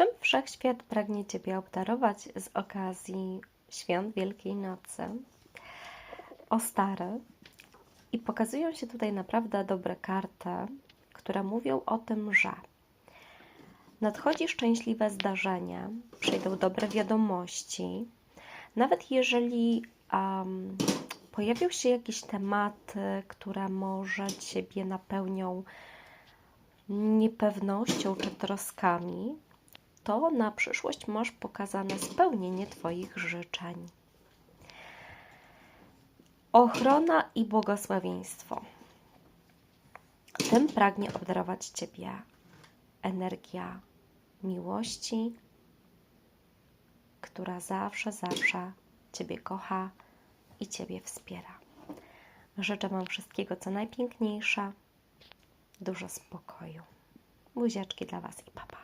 Czym wszechświat pragnie Ciebie obdarować z okazji świąt Wielkiej Nocy? O stary. I pokazują się tutaj naprawdę dobre karty, które mówią o tym, że nadchodzi szczęśliwe zdarzenie, przyjdą dobre wiadomości. Nawet jeżeli um, pojawią się jakieś tematy, które może Ciebie napełnią niepewnością czy troskami, to na przyszłość masz pokazane spełnienie Twoich życzeń. Ochrona i błogosławieństwo. Tym pragnie obdarować Ciebie energia miłości, która zawsze, zawsze Ciebie kocha i Ciebie wspiera. Życzę Wam wszystkiego, co najpiękniejsze, dużo spokoju. Buziaczki dla Was i papa.